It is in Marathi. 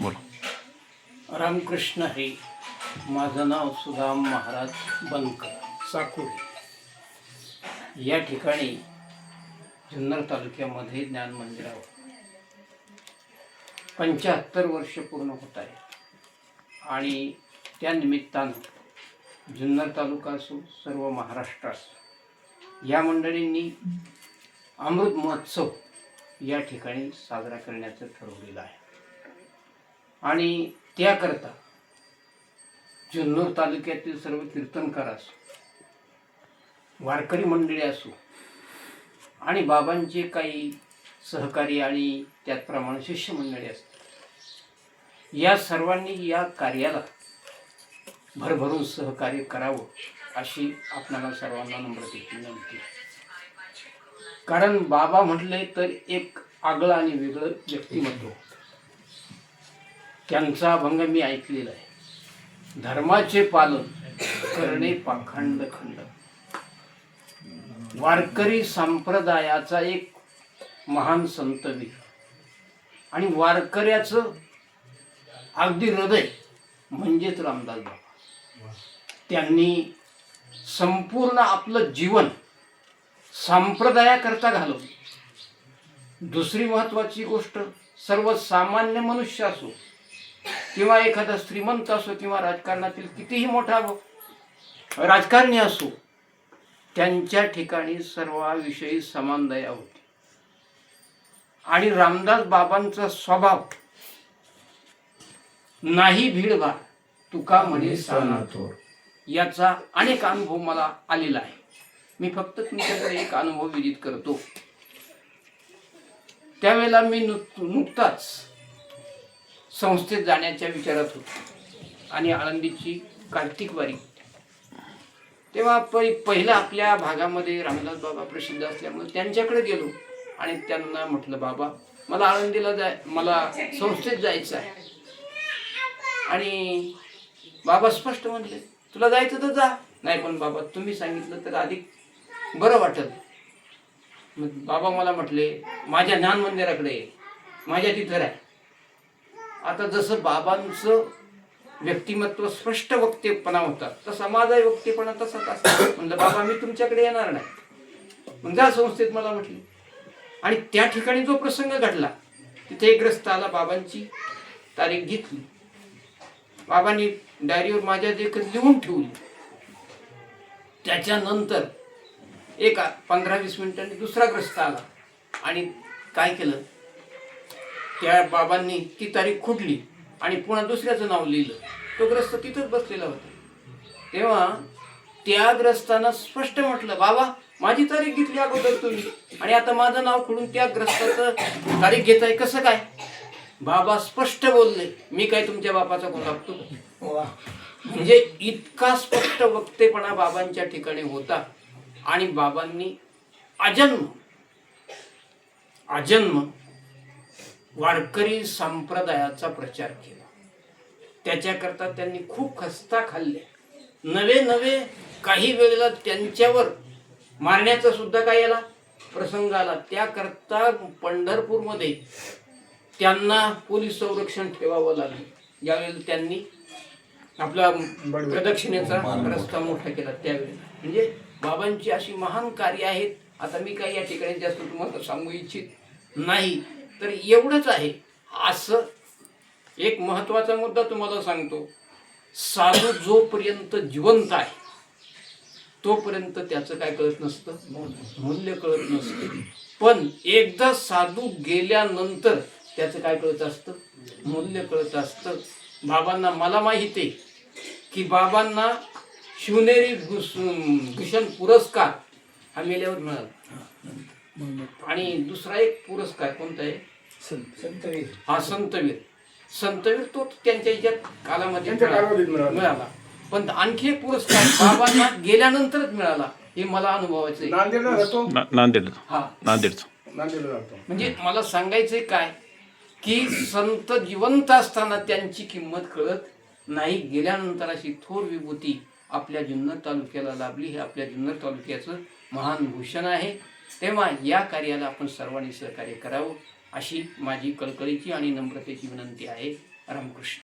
बोला. रामकृष्ण हे माझं नाव सुदाम महाराज बनकर साकुरे. या ठिकाणी जुन्नर तालुक्यामध्ये ज्ञान मंदिरावर पंच्याहत्तर वर्ष पूर्ण होत आहे. आणि त्या निमित्तानं जुन्नर तालुका असो सर्व महाराष्ट्र असो या मंडळींनी अमृत महोत्सव या ठिकाणी साजरा करण्याचं ठरवलेलं आहे. आणि त्याकरता जुन्नर तालुक्यातील सर्व कीर्तनकार असो वारकरी मंडळी असो आणि बाबांचे काही सहकारी आणि त्याचप्रमाणे शिष्यमंडळी असतात या सर्वांनी या कार्याला भरभरून सहकार्य करावं अशी आपणाला सर्वांना नम्रतेची विनंती कारण बाबा म्हटले तर एक आगळं आणि वेगळं व्यक्तिमत्व होतं. त्यांचा अभंग मी ऐकलेला आहे. धर्माचे पालन करणे पाखंड खंड. वारकरी संप्रदायाचा एक महान संतवीर आणि वारकऱ्याचं अगदी हृदय म्हणजेच रामदास बाबा. त्यांनी संपूर्ण आपलं जीवन संप्रदायाकरता घालवलं. दुसरी महत्वाची गोष्ट सर्वसामान्य मनुष्य असो किंवा एखादा श्रीमंत असो किंवा राजकारणातील कितीही मोठा राजकारणी असो त्यांच्या ठिकाणी सर्वाविषयी समान दया होती. आणि रामदास बाबांचा स्वभाव नाही भीडभाड तुका म्हणे सानाथोर याचा अनेक अनुभव मला आलेला आहे. मी फक्त तुमच्याकडे एक अनुभव विदित करतो. त्यावेळेला मी नुक नुकताच संस्थेत जाण्याच्या विचारात होतो. आणि आळंदीची कार्तिक वारी. तेव्हा पहिलं आपल्या भागामध्ये रामदास बाबा प्रसिद्ध असल्यामुळे त्यांच्याकडे गेलो आणि त्यांना म्हटलं बाबा मला आळंदीला जाय मला संस्थेत जायचं आहे. आणि बाबा स्पष्ट म्हटले तुला जायचं तर जा. नाही पण बाबा तुम्ही सांगितलं तर अधिक बरं वाटल. मग बाबा मला म्हटले माझ्या ज्ञान मंदिराकडे माझ्या तिथं राह. आता जसं बाबांचं व्यक्तिमत्व स्पष्ट वक्तेपणा होता तसा माझा वक्तेपणा तसाच असतो. म्हणलं बाबा मी तुमच्याकडे येणार नाही. म्हणजे मग जा संस्थेत मला म्हटले. आणि त्या ठिकाणी जो प्रसंग घडला तिथे एक ग्रस्त आला बाबांची तारीख घेतली. बाबांनी डायरीवर माझ्या देखत लिहून ठेवली. त्याच्यानंतर एक पंधरा वीस मिनिटांनी दुसरा ग्रस्त आला. आणि काय केलं? त्या बाबांनी ती तारीख खुडली आणि पुन्हा दुसऱ्याचं नाव लिहिलं. तो ग्रस्त तिथंच बसलेला होता. तेव्हा त्या ग्रस्तानं स्पष्ट म्हटलं बाबा माझी तारीख घेतली अगोदर तुम्ही आणि आता माझं नाव खुडून त्या ग्रस्ताचं तारीख घेताय कसं काय? बाबा स्पष्ट बोलले मी काय तुमच्या बापाचा लागतो म्हणजे इतका स्पष्ट वक्तेपणा बाबांच्या ठिकाणी होता आणि बाबांनी अजन्म अजन्म वारकरी संप्रदायाचा प्रचार केला. त्याच्याकरता त्यांनी खूप खस्ता खाल्ल्या. नवे नवे काही वेळेला त्यांच्यावर मारण्याचा सुद्धा काय आला? प्रसंग आला. त्याकरता पंढरपूरमध्ये त्यांना पोलीस संरक्षण ठेवावं लागलं. ज्यावेळेला त्यांनी आपला प्रदक्षिणेचा रस्ता मोठा केला त्यावेळेला. म्हणजे बाबांची अशी महान कार्य आहेत. आता मी काही या ठिकाणी जास्त तुम्हाला सांगू इच्छित नाही. तर एवढंच आहे. असं एक महत्त्वाचा मुद्दा तुम्हाला सांगतो. साधू जोपर्यंत जिवंत आहे तोपर्यंत त्याचं काय कळत नसतं मूल्य कळत नसतं. पण एकदा साधू गेल्यानंतर त्याचं काय कळत असतं? मूल्य कळत असतं. बाबांना मला माहिती आहे की बाबांना शिवनेरी भूष- भूषण पुरस्कार हा मेल्यावर मिळाला. आणि दुसरा एक पुरस्कार कोणता आहे? हा संतवीर. संतवीर तो त्यांच्या याच्यात कालामध्ये त्यांच्या कालावधीत मिळाला. मिळाला. पण आणखी एक पुरस्कार बाबांना गेल्यानंतरच मिळाला हे मला अनुभवायचं आहे. नांदेडला जातो? ना नांदेड हा. नांदेडचं. नांदेडला जातो. म्हणजे मला सांगायचंय काय? की संत जिवंत असताना त्यांची किंमत कळत नाही. गेल्यानंतर अशी थोर विभूती आपल्या जुन्नर तालुक्याला लाभली. हे आपल्या जुन्नर तालुक्याचं महान भूषण आहे. तेव्हा या कार्याला आपण सर्वांनी सहकार्य करावं. अशी माझी कळकळीची आणि नम्रतेची विनंती आहे. रामकृष्ण.